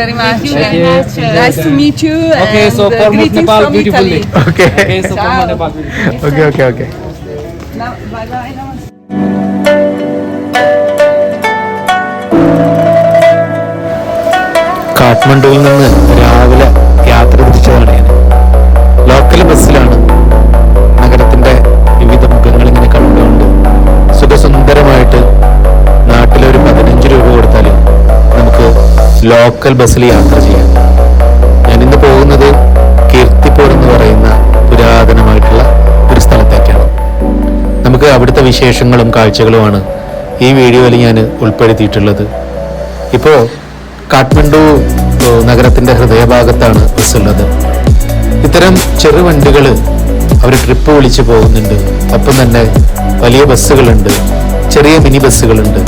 very much. Thank you. very much. Nice to meet you. Okay, and, so for greetings Nepal from beautifully. Italy. Okay. Okay, so Ciao. promote Nepal beautifully. Okay, okay, okay. Now, bye bye. Namaste. കാഠ്മണ്ഡുവിൽ നിന്ന് local ബസ്സിൽ യാത്ര ചെയ്യാം ഞാനിന്ന് പോകുന്നത് കീർത്തിപ്പോർ എന്ന് പറയുന്ന പുരാതനമായിട്ടുള്ള ഒരു സ്ഥലത്തേക്കാണ്. നമുക്ക് അവിടുത്തെ വിശേഷങ്ങളും കാഴ്ചകളുമാണ് ഈ വീഡിയോയിൽ ഞാൻ ഉൾപ്പെടുത്തിയിട്ടുള്ളത്. ഇപ്പോൾ കാഠ്മണ്ഡു നഗരത്തിന്റെ ഹൃദയഭാഗത്താണ് ബസ് ഉള്ളത് ഇത്തരം ചെറു വണ്ടികൾ അവർ ട്രിപ്പ് വിളിച്ച് പോകുന്നുണ്ട്. അപ്പം തന്നെ വലിയ ബസ്സുകളുണ്ട് ചെറിയ മിനി ബസ്സുകളുണ്ട്.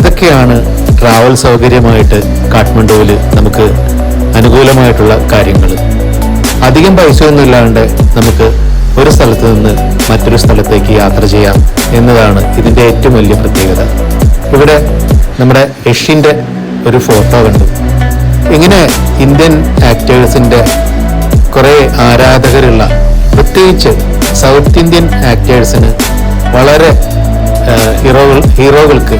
ഇതൊക്കെയാണ് ട്രാവൽ സൗകര്യമായിട്ട് കാഠ്മണ്ഡുവിൽ നമുക്ക് അനുകൂലമായിട്ടുള്ള കാര്യങ്ങൾ. അധികം പൈസയൊന്നും ഇല്ലാണ്ട് നമുക്ക് ഒരു സ്ഥലത്ത് നിന്ന് മറ്റൊരു സ്ഥലത്തേക്ക് യാത്ര ചെയ്യാം എന്നതാണ് ഇതിന്റെ ഏറ്റവും വലിയ പ്രത്യേകത. ഇവിടെ നമ്മുടെ യഷിന്റെ ഒരു ഫോട്ടോ കണ്ടു. ഇങ്ങനെ ഇന്ത്യൻ ആക്ടേഴ്സിന്റെ കുറേ ആരാധകരുള്ള പ്രത്യേകിച്ച് സൗത്ത് ഇന്ത്യൻ ആക്ടേഴ്സിന് വളരെ ഹീറോകൾ ഹീറോകൾക്ക്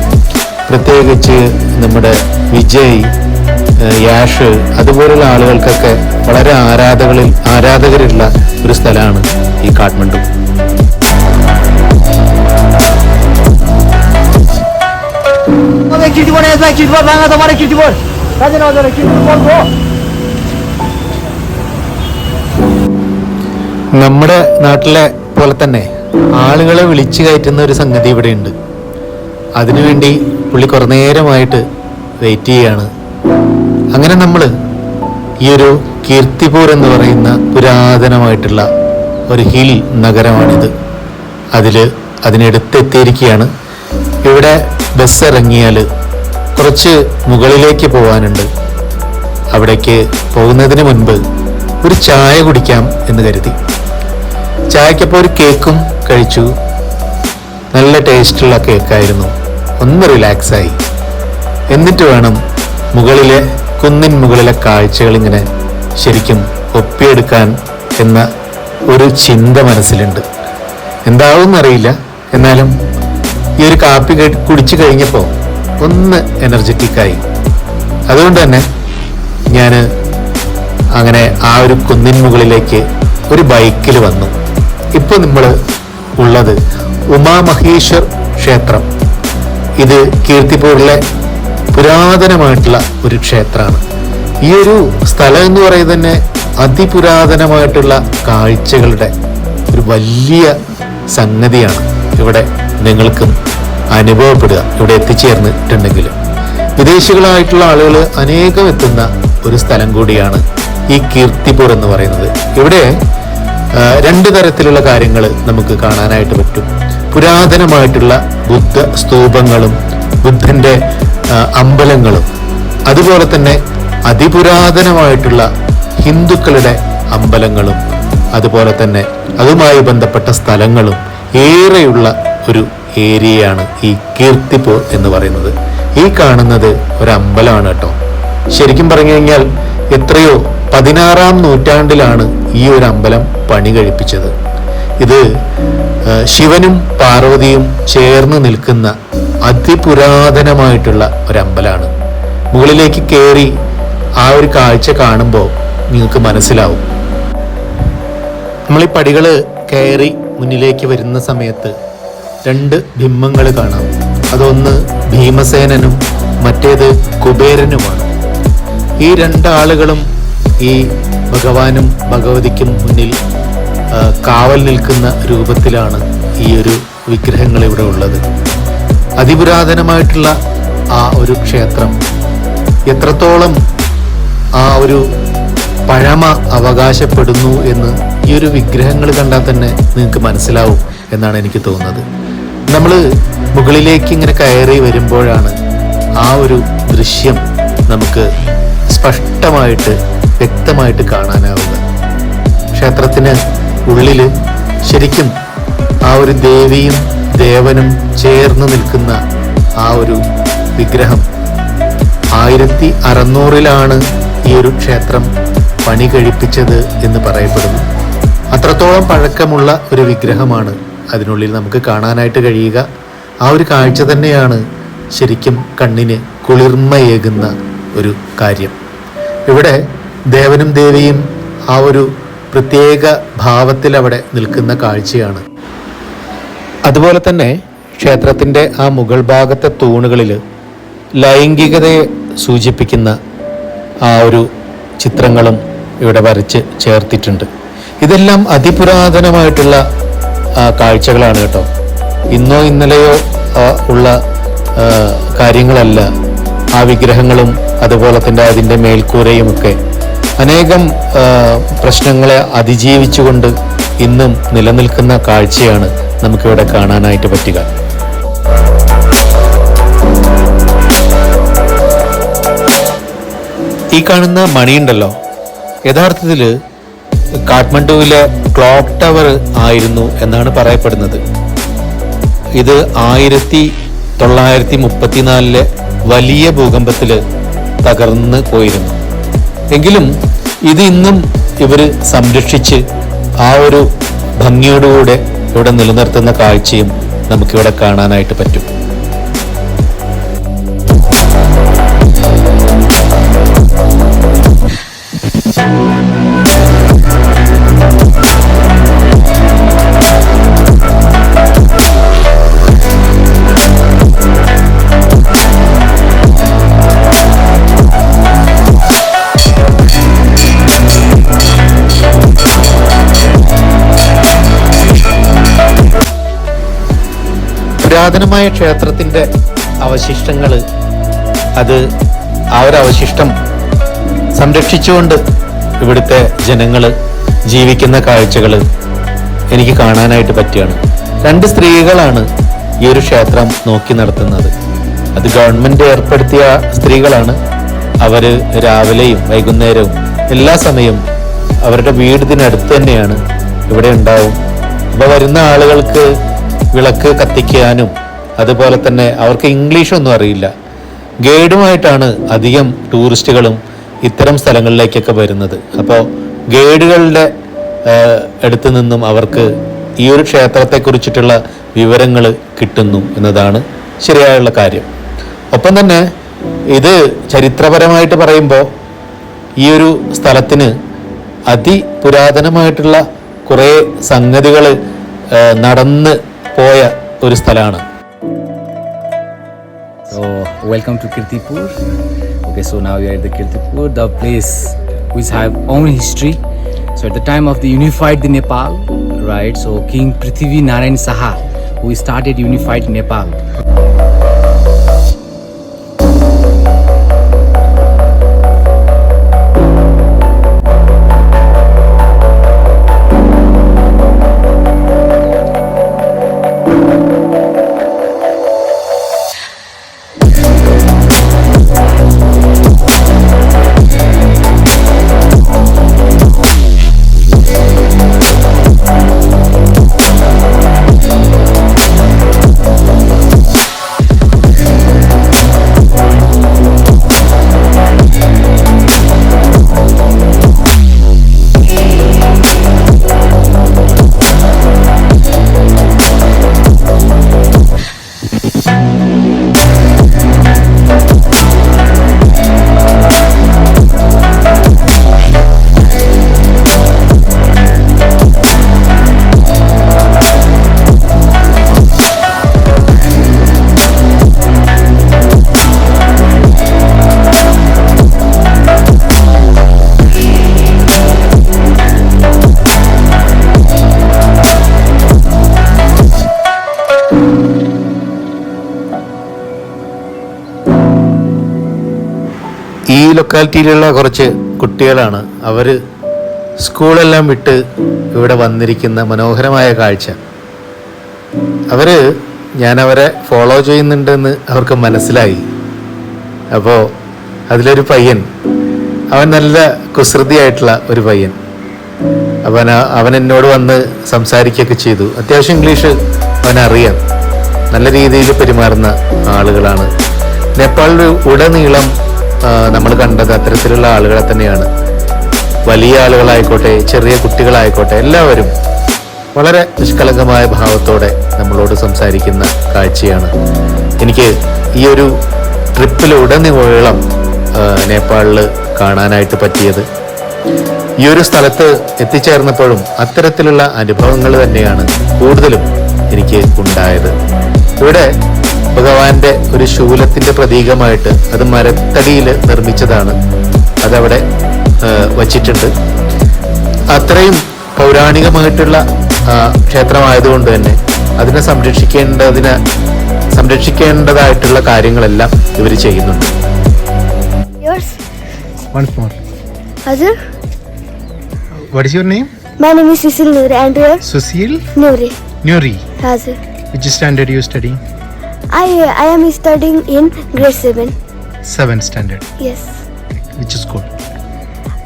പ്രത്യേകിച്ച് നമ്മുടെ വിജയ് യാഷ് അതുപോലുള്ള ആളുകൾക്കൊക്കെ വളരെ ആരാധകളിൽ ആരാധകരുള്ള ഒരു സ്ഥലമാണ് ഈ കാഠ്മണ്ഡു. നമ്മുടെ നാട്ടിലെ പോലെ തന്നെ ആളുകളെ വിളിച്ചു കയറ്റുന്ന ഒരു സംഗതി ഇവിടെയുണ്ട്. അതിനുവേണ്ടി പുള്ളി കുറേ നേരമായിട്ട് വെയിറ്റ് ചെയ്യാണ്. അങ്ങനെ നമ്മൾ ഈ ഒരു കീർത്തിപൂർ എന്ന് പറയുന്ന പുരാതനമായിട്ടുള്ള ഒരു ഹിൽ നഗരമാണിത്. അതിൽ അതിനടുത്തെത്തിയിരിക്കുകയാണ്. ഇവിടെ ബസ് ഇറങ്ങിയാൽ കുറച്ച് മുകളിലേക്ക് പോകാനുണ്ട് അവിടേക്ക് പോകുന്നതിന് മുൻപ് ഒരു ചായ കുടിക്കാം എന്ന് കരുതി. ചായക്കപ്പോൾ ഒരു കേക്കും കഴിച്ചു. നല്ല ടേസ്റ്റുള്ള കേക്കായിരുന്നു. ഒന്ന് റിലാക്സായി എന്നിട്ട് വേണം മുകളിലെ കുന്നിൻ മുകളിലെ കാഴ്ചകൾ ഇങ്ങനെ ശരിക്കും ഒപ്പിയെടുക്കാൻ എന്ന ഒരു ചിന്ത മനസ്സിലുണ്ട്. എന്താവുമെന്നറിയില്ല. എന്നാലും ഈ ഒരു കാപ്പി കുടിച്ചു കഴിഞ്ഞപ്പോൾ ഒന്ന് എനർജറ്റിക്കായി. അതുകൊണ്ട് തന്നെ ഞാൻ അങ്ങനെ ആ ഒരു കുന്നിൻ മുകളിലേക്ക് ഒരു ബൈക്കിൽ വന്നു. ഇപ്പോൾ നമ്മൾ ഉള്ളത് ഉമാമഹേശ്വർ ക്ഷേത്രം. ഇത് കീർത്തിപ്പൂരിലെ പുരാതനമായിട്ടുള്ള ഒരു ക്ഷേത്രമാണ്. ഈ ഒരു സ്ഥലം എന്ന് പറയുന്നത് തന്നെ അതിപുരാതനമായിട്ടുള്ള കാഴ്ചകളുടെ ഒരു വലിയ സംഗതിയാണ് ഇവിടെ നിങ്ങൾക്കും അനുഭവപ്പെടുക ഇവിടെ എത്തിച്ചേർന്നിട്ടുണ്ടെങ്കിൽ വിദേശികളായിട്ടുള്ള ആളുകൾ അനേകം എത്തുന്ന ഒരു സ്ഥലം കൂടിയാണ് ഈ കീർത്തിപൂർ എന്ന് പറയുന്നത്. ഇവിടെ രണ്ട് തരത്തിലുള്ള കാര്യങ്ങൾ നമുക്ക് കാണാനായിട്ട് പറ്റും. പുരാതനമായിട്ടുള്ള ബുദ്ധ സ്തൂപങ്ങളും ബുദ്ധന്റെ അമ്പലങ്ങളും അതുപോലെ തന്നെ അതിപുരാതനമായിട്ടുള്ള ഹിന്ദുക്കളുടെ അമ്പലങ്ങളും അതുപോലെ തന്നെ അതുമായി ബന്ധപ്പെട്ട സ്ഥലങ്ങളും ഏറെയുള്ള ഒരു ഏരിയയാണ് ഈ കീർത്തിപ്പൂർ എന്ന് പറയുന്നത്. ഈ കാണുന്നത് ഒരു അമ്പലമാണ് കേട്ടോ. ശരിക്കും പറഞ്ഞു കഴിഞ്ഞാൽ എത്രയോ പതിനാറാം നൂറ്റാണ്ടിലാണ് ഈ ഒരു അമ്പലം പണി കഴിപ്പിച്ചത്. ഇത് ശിവനും പാർവതിയും ചേർന്ന് നിൽക്കുന്ന അതിപുരാതനമായിട്ടുള്ള ഒരു അമ്പലമാണ് മുകളിലേക്ക് കയറി ആ ഒരു കാഴ്ച കാണുമ്പോൾ നിങ്ങൾക്ക് മനസ്സിലാവും. നമ്മൾ ഈ പടികൾ കയറി മുന്നിലേക്ക് വരുന്ന സമയത്ത് രണ്ട് ബിംബങ്ങൾ കാണാം. അതൊന്ന് ഭീമസേനനും മറ്റേത് കുബേരനുമാണ്. ഈ രണ്ടാളുകളും ഈ ഭഗവാനും ഭഗവതിക്കും മുന്നിൽ കാവൽ നിൽക്കുന്ന രൂപത്തിലാണ് ഈ ഒരു വിഗ്രഹങ്ങൾ ഇവിടെ ഉള്ളത്. അതിപുരാതനമായിട്ടുള്ള ആ ഒരു ക്ഷേത്രം. എത്രത്തോളം ആ ഒരു പഴമ അവകാശപ്പെടുന്നു എന്ന് ഈ ഒരു വിഗ്രഹങ്ങൾ കണ്ടാൽ തന്നെ നിങ്ങൾക്ക് മനസ്സിലാവും എന്നാണ് എനിക്ക് തോന്നുന്നത്. നമ്മൾ മുകളിലേക്ക് ഇങ്ങനെ കയറി വരുമ്പോഴാണ് ആ ഒരു ദൃശ്യം നമുക്ക് സ്പഷ്ടമായിട്ട് വ്യക്തമായിട്ട് കാണാനാവുക ക്ഷേത്രത്തിന് ഉള്ളിൽ ശരിക്കും ആ ഒരു ദേവിയും ദേവനും ചേർന്ന് നിൽക്കുന്ന ആ ഒരു വിഗ്രഹം. ആയിരത്തി അറുന്നൂറിലാണ് ഈ ഒരു ക്ഷേത്രം പണി കഴിപ്പിച്ചത് എന്ന് പറയപ്പെടുന്നു. അത്രത്തോളം പഴക്കമുള്ള ഒരു വിഗ്രഹമാണ് അതിനുള്ളിൽ നമുക്ക് കാണാനായിട്ട് കഴിയുക. ആ ഒരു കാഴ്ച തന്നെയാണ് ശരിക്കും കണ്ണിന് കുളിർമയേകുന്ന ഒരു കാര്യം. ഇവിടെ ദേവനും ദേവിയും ആ ഒരു പ്രത്യേക ഭാവത്തിൽ അവിടെ നിൽക്കുന്ന കാഴ്ചയാണ്. അതുപോലെ തന്നെ ക്ഷേത്രത്തിന്റെ ആ മുകൾ ഭാഗത്തെ തൂണുകളിൽ ലൈംഗികതയെ സൂചിപ്പിക്കുന്ന ആ ഒരു ചിത്രങ്ങളും ഇവിടെ വരച്ച് ചേർത്തിട്ടുണ്ട്. ഇതെല്ലാം അതിപുരാതനമായിട്ടുള്ള കാഴ്ചകളാണ് കേട്ടോ. ഇന്നോ ഇന്നലെയോ ഉള്ള കാര്യങ്ങളല്ല. ആ വിഗ്രഹങ്ങളും അതുപോലെ തന്നെ അതിന്റെ മേൽക്കൂരയും ഒക്കെ അനേകം പ്രശ്നങ്ങളെ അതിജീവിച്ചുകൊണ്ട് ഇന്നും നിലനിൽക്കുന്ന കാഴ്ചയാണ് നമുക്കിവിടെ കാണാനായിട്ട് പറ്റുക. ഈ കാണുന്ന മണിയുണ്ടല്ലോ. യഥാർത്ഥത്തിൽ കാഠ്മണ്ഡുവിലെ ക്ലോക്ക് ടവർ ആയിരുന്നു എന്നാണ് പറയപ്പെടുന്നത്. ഇത് ആയിരത്തി തൊള്ളായിരത്തി മുപ്പത്തിനാലിലെ വലിയ ഭൂകമ്പത്തിൽ തകർന്ന് പോയിരുന്നു. എങ്കിലും ഇത് ഇന്നും ഇവർ സംരക്ഷിച്ച് ആ ഒരു ഭംഗിയോടുകൂടെ ഇവിടെ നിലനിർത്തുന്ന കാഴ്ചയും നമുക്കിവിടെ കാണാനായിട്ട് പറ്റും. പുരാതനമായ ക്ഷേത്രത്തിന്റെ അവശിഷ്ടങ്ങൾ അത് ആ ഒരു അവശിഷ്ടം സംരക്ഷിച്ചുകൊണ്ട് ഇവിടുത്തെ ജനങ്ങൾ ജീവിക്കുന്ന കാഴ്ചകൾ എനിക്ക് കാണാനായിട്ട് പറ്റുകയാണ് രണ്ട് സ്ത്രീകളാണ് ഈ ഒരു ക്ഷേത്രം നോക്കി നടത്തുന്നത്. അത് ഗവൺമെന്റ് ഏർപ്പെടുത്തിയ സ്ത്രീകളാണ്. അവർ രാവിലെയും വൈകുന്നേരവും എല്ലാ സമയവും അവരുടെ വീടിനടുത്ത് തന്നെയാണ് ഇവിടെ ഉണ്ടാവും. അപ്പോൾ വരുന്ന ആളുകൾക്ക് വിളക്ക് കത്തിക്കാനും അതുപോലെ തന്നെ അവർക്ക് ഇംഗ്ലീഷൊന്നും അറിയില്ല. ഗൈഡുമായിട്ടാണ് അധികം ടൂറിസ്റ്റുകളും ഇത്തരം സ്ഥലങ്ങളിലേക്കൊക്കെ വരുന്നത്. അപ്പോൾ ഗൈഡുകളുടെ അടുത്തു നിന്നും അവർക്ക് ഈ ഒരു ക്ഷേത്രത്തെക്കുറിച്ചിട്ടുള്ള വിവരങ്ങൾ കിട്ടുന്നു എന്നതാണ് ശരിയായുള്ള കാര്യം. ഒപ്പം തന്നെ ഇത് ചരിത്രപരമായിട്ട് പറയുമ്പോൾ ഈ ഒരു സ്ഥലത്തിന് അതിപുരാതനമായിട്ടുള്ള കുറേ സംഗതികൾ നടന്ന് പോയ ഒരു സ്ഥലമാണ് So, welcome to Kirtipur. Okay, so now we are at the Kirtipur, the place which have own history. So, at the time of the unified the Nepal, right? So, King Prithvi Narayan Saha, who started unified Nepal. ലൊക്കാലിറ്റിയിലുള്ള കുറച്ച് കുട്ടികളാണ്. അവർ സ്കൂളെല്ലാം വിട്ട് ഇവിടെ വന്നിരിക്കുന്ന മനോഹരമായ കാഴ്ച. അവർ ഞാനവരെ follow ചെയ്യുന്നുണ്ടെന്ന് അവർക്ക് മനസ്സിലായി. അപ്പോൾ അതിലൊരു പയ്യൻ അവൻ നല്ല കുസൃതിയായിട്ടുള്ള ഒരു പയ്യൻ. അവൻ അവൻ എന്നോട് വന്ന് സംസാരിക്കുകയൊക്കെ ചെയ്തു. അത്യാവശ്യം ഇംഗ്ലീഷ് അവൻ അറിയാം നല്ല രീതിയിൽ പെരുമാറുന്ന ആളുകളാണ്. നേപ്പാളിൽ ഉടനീളം നമ്മൾ കണ്ടത് അത്തരത്തിലുള്ള ആളുകളെ തന്നെയാണ്. വലിയ ആളുകളായിക്കോട്ടെ ചെറിയ കുട്ടികളായിക്കോട്ടെ എല്ലാവരും വളരെ നിഷ്കളങ്കമായ ഭാവത്തോടെ നമ്മളോട് സംസാരിക്കുന്ന കാഴ്ചയാണ്. എനിക്ക് ഈ ഒരു ട്രിപ്പിലുടനീളം നേപ്പാളിൽ കാണാനായിട്ട് പറ്റിയത്. ഈ ഒരു സ്ഥലത്ത് എത്തിച്ചേർന്നപ്പോഴും അത്തരത്തിലുള്ള അനുഭവങ്ങൾ തന്നെയാണ് കൂടുതലും എനിക്ക് ഉണ്ടായത്. ഇവിടെ ഭഗവാന്റെ ഒരു ശൂലത്തിന്റെ പ്രതീകമായിട്ട് അത് മരത്തടിയിൽ നിർമ്മിച്ചതാണ് അതവിടെ വച്ചിട്ടുണ്ട് അത്രയും പൗരാണികമായിട്ടുള്ള ക്ഷേത്രമായതുകൊണ്ട് തന്നെ അതിനെ സംരക്ഷിക്കേണ്ടതിന് സംരക്ഷിക്കേണ്ടതായിട്ടുള്ള കാര്യങ്ങളെല്ലാം ഇവർ ചെയ്യുന്നുണ്ട് Yours? Once more. Other? What is your name? My name is Susil Noor and yours? Susil Noori. Nuri. Yes. Which standard you study? I I am studying in grade 7. Seventh standard. Yes. Which school?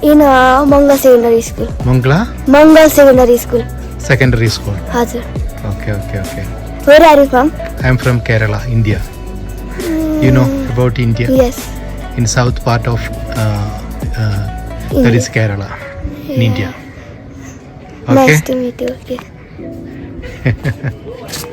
In uh, Mangal Secondary School. Mongla Mangal Secondary School. Secondary School. Hazir. Okay, okay, okay. Where are you from? I am from Kerala, India. You know about India? Yes. In south part of uh, uh, that is Kerala, in India. Okay. Nice to meet you. Okay.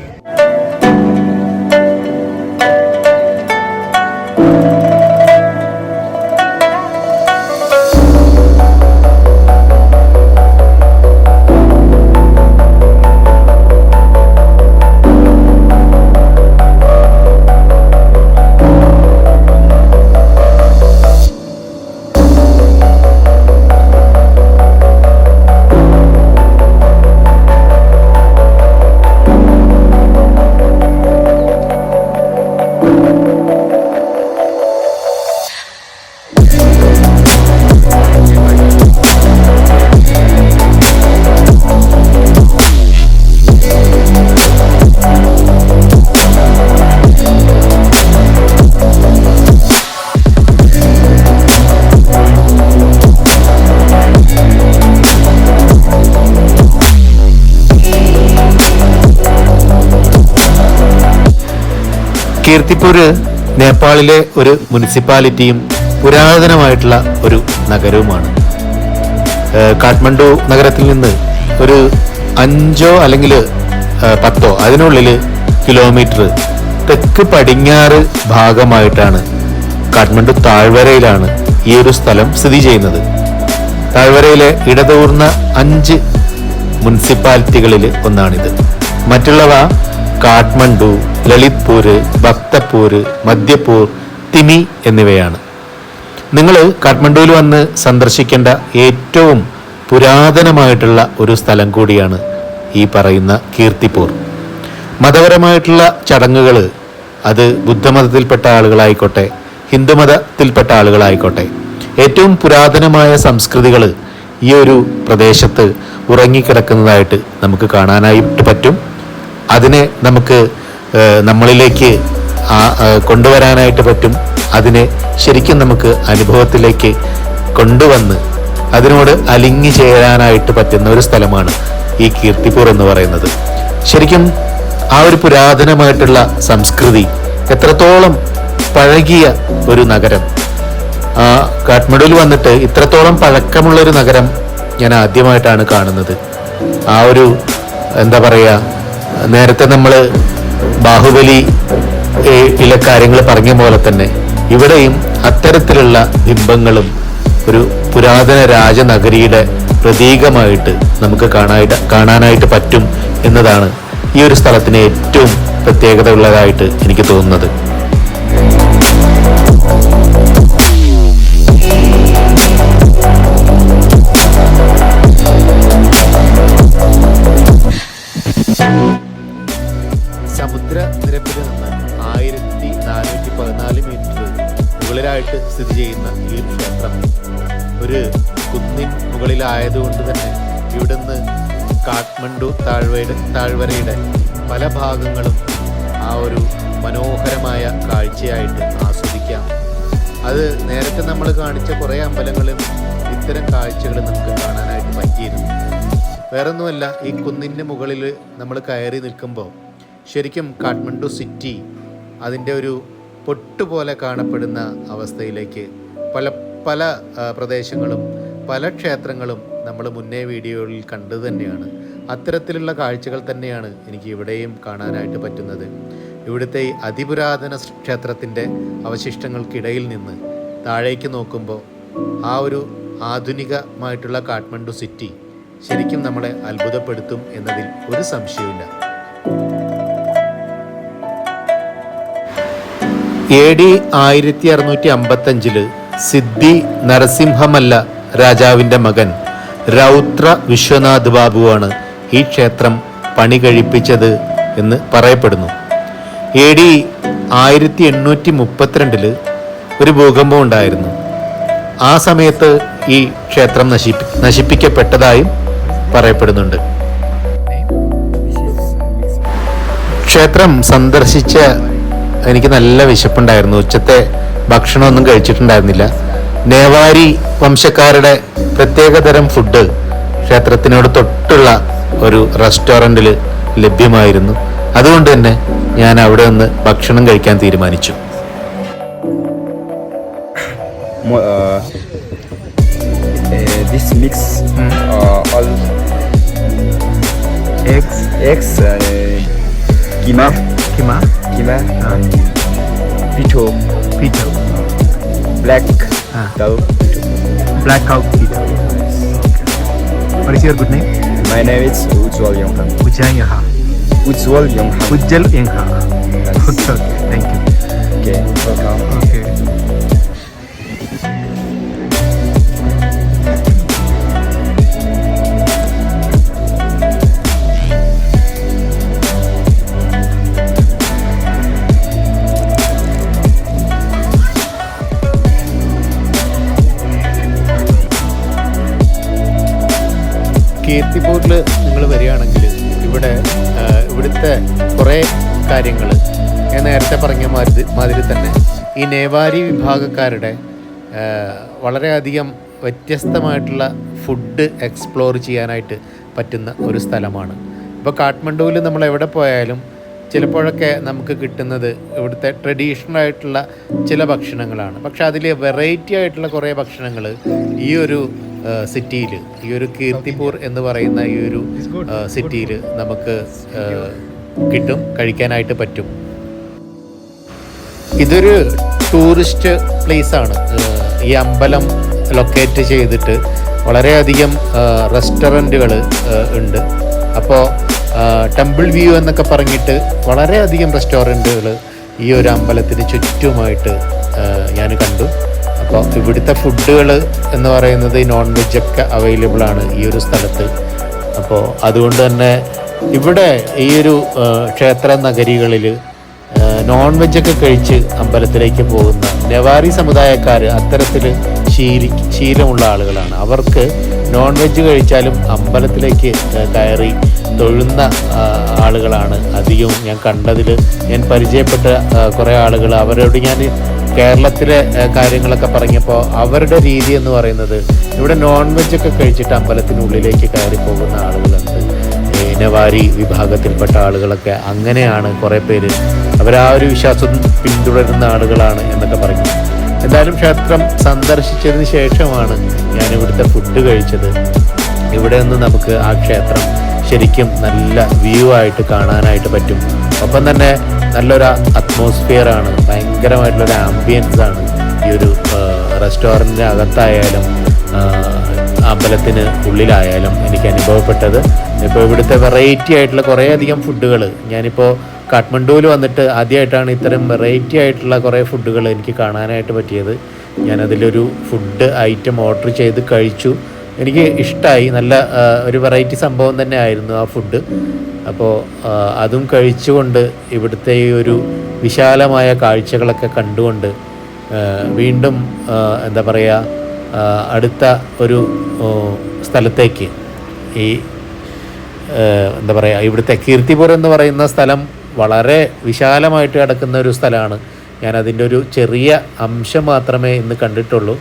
കീർത്തിപ്പൂര് നേപ്പാളിലെ ഒരു മുനിസിപ്പാലിറ്റിയും പുരാതനമായിട്ടുള്ള ഒരു നഗരവുമാണ്. കാഠ്മണ്ഡു നഗരത്തിൽ നിന്ന് ഒരു അഞ്ചോ അല്ലെങ്കിൽ പത്തോ അതിനുള്ളിൽ കിലോമീറ്റർ തെക്ക് പടിഞ്ഞാറ് ഭാഗമായിട്ടാണ് കാഠ്മണ്ഡു താഴ്വരയിലാണ് ഈ ഒരു സ്ഥലം സ്ഥിതി ചെയ്യുന്നത്. താഴ്വരയിലെ ഇടതൂർന്ന അഞ്ച് മുനിസിപ്പാലിറ്റികളിൽ ഒന്നാണിത്. മറ്റുള്ളവ കാഠ്മണ്ഡു ലളിത്പൂര് ഭക്തപൂര് മധ്യപൂർ തിമി എന്നിവയാണ്. നിങ്ങൾ കാഠ്മണ്ഡുവിൽ വന്ന് സന്ദർശിക്കേണ്ട ഏറ്റവും പുരാതനമായിട്ടുള്ള ഒരു സ്ഥലം കൂടിയാണ് ഈ പറയുന്ന കീർത്തിപൂർ മതപരമായിട്ടുള്ള ചടങ്ങുകൾ അത് ബുദ്ധമതത്തിൽപ്പെട്ട ആളുകളായിക്കോട്ടെ ഹിന്ദുമതത്തിൽപ്പെട്ട ആളുകളായിക്കോട്ടെ ഏറ്റവും പുരാതനമായ സംസ്കൃതികൾ ഈ ഒരു പ്രദേശത്ത് ഉറങ്ങിക്കിടക്കുന്നതായിട്ട് നമുക്ക് കാണാനായിട്ട് പറ്റും. അതിനെ നമുക്ക് നമ്മളിലേക്ക് കൊണ്ടുവരാനായിട്ട് പറ്റും. അതിനെ ശരിക്കും നമുക്ക് അനുഭവത്തിലേക്ക് കൊണ്ടുവന്ന് അതിനോട് അലിഞ്ഞു ചേരാനായിട്ട് പറ്റുന്ന ഒരു സ്ഥലമാണ് ഈ കീർത്തിപ്പൂർ എന്ന് പറയുന്നത്. ശരിക്കും ആ ഒരു പുരാതനമായിട്ടുള്ള സംസ്കൃതി എത്രത്തോളം പഴകിയ ഒരു നഗരം. ആ കാഠ്മണ്ഡുവിൽ വന്നിട്ട് ഇത്രത്തോളം പഴക്കമുള്ള ഒരു നഗരം ഞാൻ ആദ്യമായിട്ടാണ് കാണുന്നത്. ആ ഒരു എന്താ പറയുക നേരത്തെ നമ്മൾ ബാഹുബലി യിലെ കാര്യങ്ങൾ പറഞ്ഞ പോലെ തന്നെ ഇവിടെയും അത്തരത്തിലുള്ള ബിംബങ്ങളും ഒരു പുരാതന രാജനഗരിയുടെ പ്രതീകമായിട്ട് നമുക്ക് കാണായിട്ട് കാണാനായിട്ട് പറ്റും എന്നതാണ് ഈ ഒരു സ്ഥലത്തിന് ഏറ്റവും പ്രത്യേകത ഉള്ളതായിട്ട് എനിക്ക് തോന്നുന്നത്. പതിനാല് മീറ്റർ മുകളിലായിട്ട് സ്ഥിതി ചെയ്യുന്ന ഈ ഒരു ക്ഷേത്രം ഒരു കുന്നിൻ മുകളിലായതുകൊണ്ട് തന്നെ ഇവിടുന്ന് കാഠ്മണ്ഡു താഴ്വയുടെ താഴ്വരയുടെ പല ഭാഗങ്ങളും ആ ഒരു മനോഹരമായ കാഴ്ചയായിട്ട് ആസ്വദിക്കാം. അത് നേരത്തെ നമ്മൾ കാണിച്ച കുറേ അമ്പലങ്ങളും ഇത്തരം കാഴ്ചകൾ നമുക്ക് കാണാനായിട്ട് പറ്റിയിരുന്നു. വേറൊന്നുമല്ല ഈ കുന്നിന്റെ മുകളിൽ നമ്മൾ കയറി നിൽക്കുമ്പോൾ ശരിക്കും കാഠ്മണ്ഡു സിറ്റി അതിന്റെ ഒരു പൊട്ടുപോലെ കാണപ്പെടുന്ന അവസ്ഥയിലേക്ക് പല പല പ്രദേശങ്ങളും പല ക്ഷേത്രങ്ങളും നമ്മൾ മുന്നേ വീഡിയോയിൽ കണ്ടു തന്നെയാണ്. അത്തരത്തിലുള്ള കാഴ്ചകൾ തന്നെയാണ് എനിക്ക് ഇവിടെയും കാണാനായിട്ട് പറ്റുന്നത്. ഇവിടുത്തെ അതിപുരാതന ക്ഷേത്രത്തിന്റെ അവശിഷ്ടങ്ങൾക്കിടയിൽ നിന്ന് താഴേക്ക് നോക്കുമ്പോൾ ആ ഒരു ആധുനികമായിട്ടുള്ള കാഠ്മണ്ഡു സിറ്റി ശരിക്കും നമ്മളെ അത്ഭുതപ്പെടുത്തും എന്നതിൽ ഒരു സംശയവുമില്ല. എ ഡി ആയിരത്തി അറുന്നൂറ്റി അമ്പത്തഞ്ചിൽ സിദ്ധി നരസിംഹമല്ല രാജാവിന്റെ മകൻ രൗത്ര വിശ്വനാഥ് ബാബുവാണ് ഈ ക്ഷേത്രം പണി കഴിപ്പിച്ചത് എന്ന് പറയപ്പെടുന്നു. എ ഡി ആയിരത്തി എണ്ണൂറ്റി മുപ്പത്തിരണ്ടിൽ ഒരു ഭൂകമ്പം ഉണ്ടായിരുന്നു. ആ സമയത്ത് ഈ ക്ഷേത്രം നശിപ്പി നശിപ്പിക്കപ്പെട്ടതായും പറയപ്പെടുന്നുണ്ട്. ക്ഷേത്രം സന്ദർശിച്ച എനിക്ക് നല്ല വിശപ്പുണ്ടായിരുന്നു. ഉച്ചത്തെ ഭക്ഷണമൊന്നും കഴിച്ചിട്ടുണ്ടായിരുന്നില്ല. നേവാരി വംശക്കാരുടെ പ്രത്യേകതരം ഫുഡ് ക്ഷേത്രത്തിനോട് തൊട്ടുള്ള ഒരു റെസ്റ്റോറന്റിൽ ലഭ്യമായിരുന്നു. അതുകൊണ്ട് തന്നെ ഞാൻ അവിടെ നിന്ന് ഭക്ഷണം കഴിക്കാൻ തീരുമാനിച്ചു. uh, uh, this mix uh, all eggs, eggs and uh, kima, kima, kima, pito, pito, black Ah. cow. black cow pito. What is your good name? My name is Ujwal Yongha. Ujjwal Yongha. Ujwal Yongha. Ujjwal Yongha. Okay, okay. Thank you. Okay, welcome. Okay. കീർത്തിപൂരിൽ നിങ്ങൾ വരികയാണെങ്കിൽ ഇവിടെ ഇവിടുത്തെ കുറേ കാര്യങ്ങൾ ഞാൻ നേരത്തെ പറഞ്ഞ മാതിരി മാതിരി തന്നെ ഈ നേവാരി വിഭാഗക്കാരുടെ വളരെയധികം വ്യത്യസ്തമായിട്ടുള്ള ഫുഡ് എക്സ്പ്ലോർ ചെയ്യാനായിട്ട് പറ്റുന്ന ഒരു സ്ഥലമാണ് ഇപ്പോൾ കാഠ്മണ്ഡുവിൽ നമ്മൾ എവിടെ പോയാലും ചിലപ്പോഴൊക്കെ നമുക്ക് കിട്ടുന്നത് ഇവിടുത്തെ ട്രഡീഷണൽ ആയിട്ടുള്ള ചില ഭക്ഷണങ്ങളാണ് പക്ഷെ അതിൽ വെറൈറ്റി ആയിട്ടുള്ള കുറേ ഭക്ഷണങ്ങൾ ഈ ഒരു സിറ്റിയിൽ ഈ ഒരു കീർത്തിപൂർ എന്ന് പറയുന്ന ഈ ഒരു സിറ്റിയിൽ നമുക്ക് കിട്ടും കഴിക്കാനായിട്ട് പറ്റും. ഇതൊരു ടൂറിസ്റ്റ് പ്ലേസ് ആണ്. ഈ അമ്പലം ലൊക്കേറ്റ് ചെയ്തിട്ട് വളരെയധികം റെസ്റ്റോറന്റുകൾ ഉണ്ട്. അപ്പോൾ ടെമ്പിൾ വ്യൂ എന്നൊക്കെ പറഞ്ഞിട്ട് വളരെയധികം റെസ്റ്റോറന്റുകൾ ഈ ഒരു അമ്പലത്തിന് ചുറ്റുമായിട്ട് ഞാൻ കണ്ടു. അപ്പോൾ ഇവിടുത്തെ ഫുഡുകൾ എന്ന് പറയുന്നത് നോൺ വെജൊക്കെ അവൈലബിൾ ആണ് ഈ ഒരു സ്ഥലത്ത്. അപ്പോൾ അതുകൊണ്ട് തന്നെ ഇവിടെ ഈ ഒരു ക്ഷേത്ര നഗരികളിൽ നോൺ വെജൊക്കെ കഴിച്ച് അമ്പലത്തിലേക്ക് പോകുന്ന നെവാറി സമുദായക്കാർ അത്തരത്തിൽ ശീലി ശീലമുള്ള ആളുകളാണ്. അവർക്ക് നോൺ വെജ് കഴിച്ചാലും അമ്പലത്തിലേക്ക് കയറി തൊഴുന്ന ആളുകളാണ് അധികവും. ഞാൻ കണ്ടതിൽ ഞാൻ പരിചയപ്പെട്ട കുറേ ആളുകൾ അവരോട് ഞാൻ കേരളത്തിലെ കാര്യങ്ങളൊക്കെ പറഞ്ഞപ്പോൾ അവരുടെ രീതി എന്ന് പറയുന്നത് ഇവിടെ നോൺ വെജ് ഒക്കെ കഴിച്ചിട്ട് അമ്പലത്തിനുള്ളിലേക്ക് കയറി പോകുന്ന ആളുകളുണ്ട്. ഇനവാരി വിഭാഗത്തിൽപ്പെട്ട ആളുകളൊക്കെ അങ്ങനെയാണ് കുറേ പേര്. അവർ ആ ഒരു വിശ്വാസം പിന്തുടരുന്ന ആളുകളാണ് എന്നൊക്കെ പറഞ്ഞു എന്തായാലും ക്ഷേത്രം സന്ദർശിച്ചതിന് ശേഷമാണ് ഞാൻ ഇവിടുത്തെ ഫുഡ് കഴിച്ചത്. ഇവിടെ നിന്ന് നമുക്ക് ആ ക്ഷേത്രം ശരിക്കും നല്ല വ്യൂ ആയിട്ട് കാണാനായിട്ട് പറ്റും. ഒപ്പം തന്നെ നല്ലൊരു അറ്റ്മോസ്ഫിയർ ആണ്. ഭയങ്കരമായിട്ടുള്ളൊരു ആംബിയൻസ് ആണ് ഈ ഒരു റെസ്റ്റോറന്റിന് അകത്തായാലും അമ്പലത്തിന് ഉള്ളിലായാലും എനിക്ക് അനുഭവപ്പെട്ടത്. ഇപ്പോൾ ഇവിടുത്തെ വെറൈറ്റി ആയിട്ടുള്ള കുറേയധികം ഫുഡുകൾ ഞാനിപ്പോൾ കാഠ്മണ്ഡുവിൽ വന്നിട്ട് ആദ്യമായിട്ടാണ് ഇത്തരം വെറൈറ്റി ആയിട്ടുള്ള കുറേ ഫുഡുകൾ എനിക്ക് കാണാനായിട്ട് പറ്റിയത്. ഞാനതിലൊരു ഫുഡ് ഐറ്റം ഓർഡർ ചെയ്ത് കഴിച്ചു. എനിക്ക് ഇഷ്ടമായി നല്ല ഒരു വെറൈറ്റി സംഭവം തന്നെ ആയിരുന്നു ആ ഫുഡ് അപ്പോൾ അതും കഴിച്ചുകൊണ്ട് ഇവിടുത്തെ ഈ ഒരു വിശാലമായ കാഴ്ചകളൊക്കെ കണ്ടുകൊണ്ട് വീണ്ടും എന്താ പറയുക അടുത്ത ഒരു സ്ഥലത്തേക്ക് ഈ എന്താ പറയുക ഇവിടുത്തെ കീർത്തിപുരം എന്ന് പറയുന്ന സ്ഥലം വളരെ വിശാലമായിട്ട് കിടക്കുന്ന ഒരു സ്ഥലമാണ്. ഞാൻ അതിന്റെ ഒരു ചെറിയ അംശം മാത്രമേ ഇന്ന് കണ്ടിട്ടുള്ളൂ.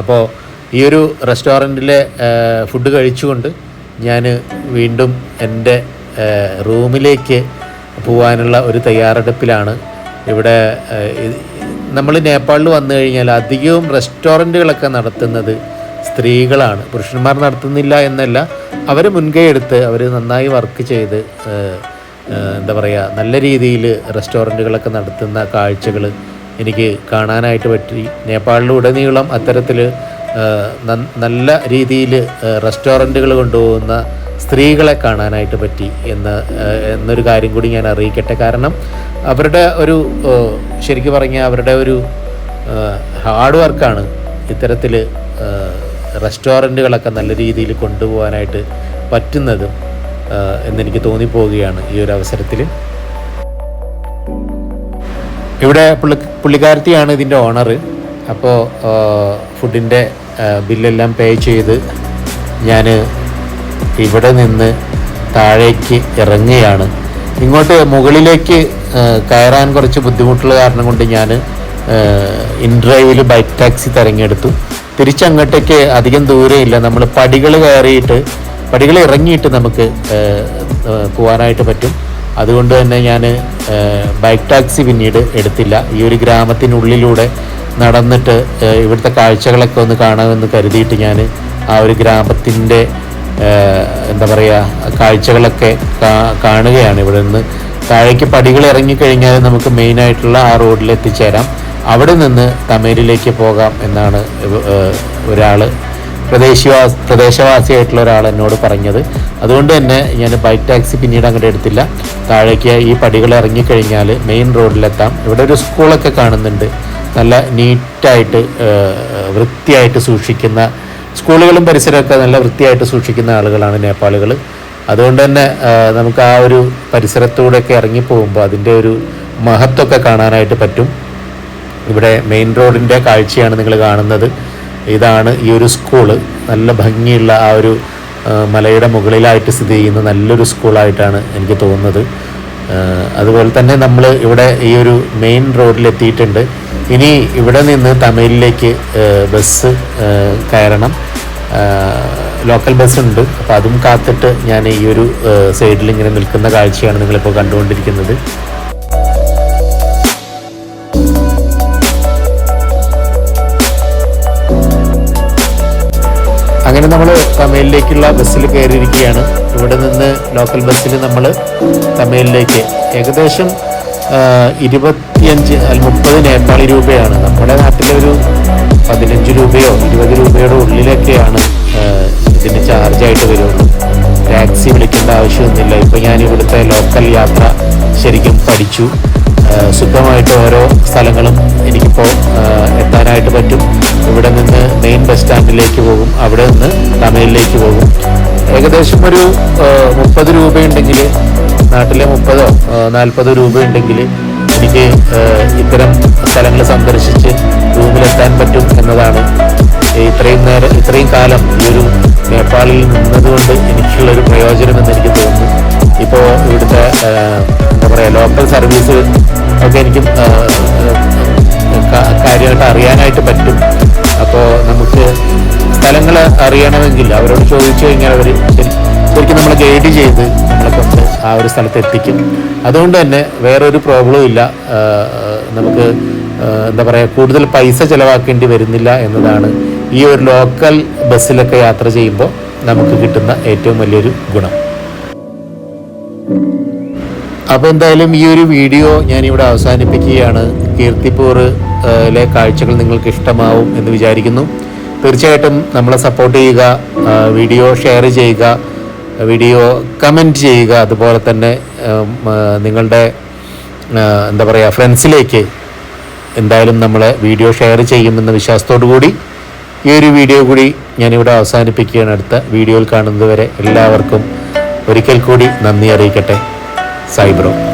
അപ്പോൾ ഈ ഒരു റെസ്റ്റോറന്റിലെ ഫുഡ് കഴിച്ചുകൊണ്ട് ഞാൻ വീണ്ടും എന്റെ റൂമിലേക്ക് പോകാനുള്ള ഒരു തയ്യാറെടുപ്പിലാണ് ഇവിടെ നമ്മൾ നേപ്പാളിൽ വന്നു കഴിഞ്ഞാൽ അധികവും റെസ്റ്റോറന്റുകളൊക്കെ നടത്തുന്നത് സ്ത്രീകളാണ്. പുരുഷന്മാർ നടത്തുന്നില്ല എന്നല്ല അവർ മുൻകൈ അവർ നന്നായി വർക്ക് ചെയ്ത് എന്താ പറയുക നല്ല രീതിയിൽ റെസ്റ്റോറന്റുകളൊക്കെ നടത്തുന്ന കാഴ്ചകൾ എനിക്ക് കാണാനായിട്ട് പറ്റി. നേപ്പാളിലുടനീളം അത്തരത്തിൽ നല്ല രീതിയിൽ റെസ്റ്റോറന്റുകൾ കൊണ്ടുപോകുന്ന സ്ത്രീകളെ കാണാനായിട്ട് പറ്റി എന്ന് എന്നൊരു കാര്യം കൂടി ഞാൻ അറിയിക്കട്ടെ. കാരണം അവരുടെ ഒരു ശരിക്കും പറഞ്ഞാൽ അവരുടെ ഒരു ഹാർഡ് വർക്കാണ് ഇത്തരത്തിൽ റെസ്റ്റോറന്റുകളൊക്കെ നല്ല രീതിയിൽ കൊണ്ടുപോകാനായിട്ട് പറ്റുന്നതും എന്നെനിക്ക് തോന്നിപ്പോവുകയാണ് ഈ ഒരു അവസരത്തിൽ ഇവിടെ പുള്ളി പുള്ളിക്കാരത്തിയാണ് ഇതിന്റെ ഓണർ അപ്പോൾ ഫുഡിന്റെ ബില്ലെല്ലാം പേ ചെയ്ത് ഞാൻ ഇവിടെ നിന്ന് താഴേക്ക് ഇറങ്ങുകയാണ്. ഇങ്ങോട്ട് മുകളിലേക്ക് കയറാൻ കുറച്ച് ബുദ്ധിമുട്ടുള്ള കാരണം കൊണ്ട് ഞാൻ ഇൻഡ്രൈവിൽ ബൈക്ക് ടാക്സി തിരഞ്ഞെടുത്തു. തിരിച്ചങ്ങോട്ടേക്ക് അധികം ദൂരമില്ല നമ്മൾ പടികൾ കയറിയിട്ട് പടികൾ ഇറങ്ങിയിട്ട് നമുക്ക് പോകാനായിട്ട് പറ്റും. അതുകൊണ്ട് തന്നെ ഞാൻ ബൈക്ക് ടാക്സി പിന്നീട് എടുത്തില്ല. ഈ ഒരു ഗ്രാമത്തിനുള്ളിലൂടെ നടന്നിട്ട് ഇവിടുത്തെ കാഴ്ചകളൊക്കെ ഒന്ന് കാണാമെന്ന് കരുതിയിട്ട് ഞാൻ ആ ഒരു ഗ്രാമത്തിന്റെ എന്താ പറയുക കാഴ്ചകളൊക്കെ കാണുകയാണ് ഇവിടെ നിന്ന്. താഴേക്ക് പടികൾ ഇറങ്ങിക്കഴിഞ്ഞാൽ നമുക്ക് മെയിനായിട്ടുള്ള ആ റോഡിൽ എത്തിച്ചേരാം. അവിടെ നിന്ന് തമേരിലേക്ക് പോകാം എന്നാണ് ഒരാൾ പ്രദേശവാസ പ്രദേശവാസിയായിട്ടുള്ള ഒരാൾ എന്നോട് പറഞ്ഞത്. അതുകൊണ്ട് തന്നെ ഞാൻ ബൈക്ക് ടാക്സി പിന്നീട് അങ്ങോട്ട് എടുത്തില്ല. താഴേക്ക് ഈ പടികൾ ഇറങ്ങിക്കഴിഞ്ഞാൽ മെയിൻ റോഡിലെത്താം ഇവിടെ ഒരു സ്കൂളൊക്കെ കാണുന്നുണ്ട്. നല്ല നീറ്റായിട്ട് വൃത്തിയായിട്ട് സൂക്ഷിക്കുന്ന സ്കൂളുകളും പരിസരമൊക്കെ നല്ല വൃത്തിയായിട്ട് സൂക്ഷിക്കുന്ന ആളുകളാണ് നേപ്പാളികൾ. അതുകൊണ്ട് തന്നെ നമുക്ക് ആ ഒരു പരിസരത്തൂടെയൊക്കെ ഇറങ്ങി പോകുമ്പോൾ അതിന്റെ ഒരു മഹത്വമൊക്കെ കാണാനായിട്ട് പറ്റും. ഇവിടെ മെയിൻ റോഡിന്റെ കാഴ്ചയാണ് നിങ്ങൾ കാണുന്നത്. ഇതാണ് ഈ ഒരു സ്കൂൾ. നല്ല ഭംഗിയുള്ള ആ ഒരു മലയുടെ മുകളിലായിട്ട് സ്ഥിതി ചെയ്യുന്ന നല്ലൊരു സ്കൂളായിട്ടാണ് എനിക്ക് തോന്നുന്നത്. അതുപോലെ തന്നെ നമ്മൾ ഇവിടെ ഈ ഒരു മെയിൻ റോഡിൽ എത്തിയിട്ടുണ്ട് ഇനി ഇവിടെ നിന്ന് തമിഴിലേക്ക് ബസ് കയറണം. ലോക്കൽ ബസ് ഉണ്ട്. അപ്പോൾ അതും കാത്തിട്ട് ഞാൻ ഈ ഒരു സൈഡിൽ ഇങ്ങനെ നിൽക്കുന്ന കാഴ്ചയാണ് നിങ്ങളിപ്പോൾ കണ്ടുകൊണ്ടിരിക്കുന്നത്. അങ്ങനെ നമ്മൾ തമിഴിലേക്കുള്ള ബസ്സിൽ കയറിയിരിക്കുകയാണ്. ഇവിടെ നിന്ന് ലോക്കൽ ബസ്സിൽ നമ്മൾ തമിഴിലേക്ക്. ഏകദേശം ഇരുപത്തിയഞ്ച് അല്ല മുപ്പത് നേപ്പാളി രൂപയാണ്. നമ്മുടെ നാട്ടിലെ ഒരു പതിനഞ്ച് രൂപയോ ഇരുപത് രൂപയുടെ ഉള്ളിലൊക്കെയാണ് ഇതിന് ചാർജായിട്ട് വരുള്ളൂ. ടാക്സി വിളിക്കേണ്ട ആവശ്യമൊന്നുമില്ല. ഇപ്പോൾ ഞാൻ ഇവിടുത്തെ ലോക്കൽ യാത്ര ശരിക്കും പഠിച്ചു. സുഖമായിട്ട് ഓരോ സ്ഥലങ്ങളും എനിക്കിപ്പോൾ എത്താനായിട്ട് പറ്റും. ഇവിടെ നിന്ന് മെയിൻ ബസ് സ്റ്റാൻഡിലേക്ക് പോകും. അവിടെ നിന്ന് തമിഴിലേക്ക് പോകും. ഏകദേശം ഒരു മുപ്പത് രൂപയുണ്ടെങ്കിൽ നാട്ടിലെ മുപ്പതോ നാൽപ്പതോ രൂപയുണ്ടെങ്കിൽ എനിക്ക് ഇത്തരം സ്ഥലങ്ങൾ സന്ദർശിച്ച് റൂമിലെത്താൻ പറ്റും എന്നതാണ്. ഇത്രയും നേരം ഇത്രയും കാലം ഈ ഒരു നേപ്പാളിൽ നിന്നതുകൊണ്ട് എനിക്കുള്ളൊരു പ്രയോജനം എന്ന് എനിക്ക് തോന്നുന്നു. ഇപ്പോൾ ഇവിടുത്തെ എന്താ പറയുക ലോക്കൽ സർവീസ് ഒക്കെ എനിക്ക് കാര്യമായിട്ട് അറിയാനായിട്ട് പറ്റും. അപ്പോൾ നമുക്ക് സ്ഥലങ്ങൾ അറിയണമെങ്കിൽ അവരോട് ചോദിച്ചു കഴിഞ്ഞാൽ അവർ ശരിക്കും നമ്മൾ ഗൈഡ് ചെയ്ത് നമ്മളെ കൊണ്ട് ആ ഒരു സ്ഥലത്ത് എത്തിക്കും. അതുകൊണ്ട് തന്നെ വേറൊരു പ്രോബ്ലവും ഇല്ല. നമുക്ക് എന്താ പറയുക കൂടുതൽ പൈസ ചിലവാക്കേണ്ടി വരുന്നില്ല എന്നതാണ് ഈ ഒരു ലോക്കൽ ബസ്സിലൊക്കെ യാത്ര ചെയ്യുമ്പോൾ നമുക്ക് കിട്ടുന്ന ഏറ്റവും വലിയൊരു ഗുണം. അപ്പോൾ എന്തായാലും ഈ ഒരു വീഡിയോ ഞാനിവിടെ അവസാനിപ്പിക്കുകയാണ്. കീർത്തിപ്പൂറിലെ കാഴ്ചകൾ നിങ്ങൾക്ക് ഇഷ്ടമാവും എന്ന് വിചാരിക്കുന്നു. തീർച്ചയായിട്ടും നമ്മളെ സപ്പോർട്ട് ചെയ്യുക വീഡിയോ ഷെയർ ചെയ്യുക വീഡിയോ കമന്റ് ചെയ്യുക അതുപോലെ തന്നെ നിങ്ങളുടെ എന്താ പറയുക ഫ്രണ്ട്സിലേക്ക് എന്തായാലും നമ്മളെ വീഡിയോ ഷെയർ ചെയ്യുമെന്ന വിശ്വാസത്തോടു കൂടി ഈ ഒരു വീഡിയോ കൂടി ഞാനിവിടെ അവസാനിപ്പിക്കുകയാണ്. അടുത്ത വീഡിയോയിൽ കാണുന്നതുവരെ എല്ലാവർക്കും ഒരിക്കൽ കൂടി നന്ദി അറിയിക്കട്ടെ. സൈബ്രോ